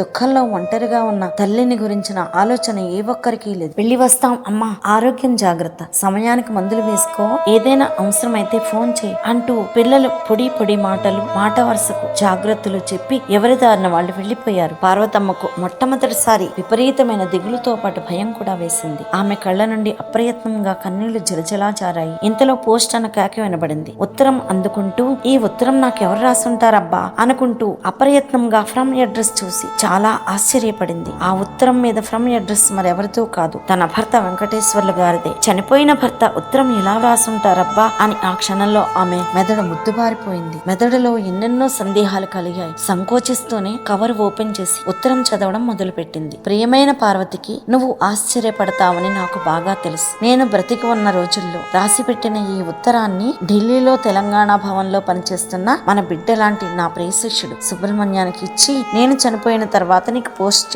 దుఃఖంలో ఒంటరిగా ఉన్న తల్లిని గురించిన ఆలోచన ఏ ఒక్కరికి లేదు. వెళ్ళి వస్తాం అమ్మా ఆరోగ్యం జాగ్రత్త. సమయానికి మందులు వేసుకో ఏదైనా అవసరమైతే ఫోన్ చేయి అంటూ పిల్లలు పొడి పొడి మాటలు మాట వరుసకు జాగ్రత్తలు చెప్పి ఎవరి దారిన వాళ్ళు వెళ్ళిపోయారు పార్వతమ్మకు మొట్టమొదటిసారి విపరీతమైన దిగులుతో పాటు భయం కూడా వేసింది. ఆమె కళ్ళ నుండి అప్రయత్నంగా కన్నీళ్ళు జలజలా జారాయి. ఇంతలో పోస్ట్ అన్న కేక వినబడింది. ఉత్తరం అందుకుంటూ ఈ ఉత్తరం నాకెవరు రాసుంటారబ్బా? అనుకుంటూ అప్రయత్నంగా ఫ్రమ్ అడ్రస్ చూసి చాలా ఆశ్చర్యపడింది. ఆ ఉత్తరం మీద ఫ్రమ్ అడ్రస్ మరెవరితో కాదు తన భర్త వెంకటేశ్వర్లు గారిదే. చనిపోయిన భర్త ఉత్తరం ఎలా వ్రాసుంటారబ్బా అని ఆ క్షణంలో ఆమె మెదడు ముద్దుబారిపోయింది. మెదడులో ఎన్నెన్నో సందేహాలు కలిగాయి. సంకోచిస్తూనే కవర్ ఓపెన్ చేసి ఉత్తరం చదవడం మొదలుపెట్టింది. ప్రియమైన పార్వతికి నువ్వు ఆశ్చర్యపడతావని నాకు బాగా తెలుసు. నేను బ్రతికి ఉన్న రోజుల్లో రాసిపెట్టిన ఈ ఉత్తరాన్ని ఢిల్లీలో తెలంగాణ భవన్లో పనిచేస్తున్న మన బిడ్డ లాంటి నా ప్రియ శిష్యుడు సుబ్రహ్మణ్యానికి ఇచ్చి నేను చనిపోయిన తర్వాత నీకు పోస్ట్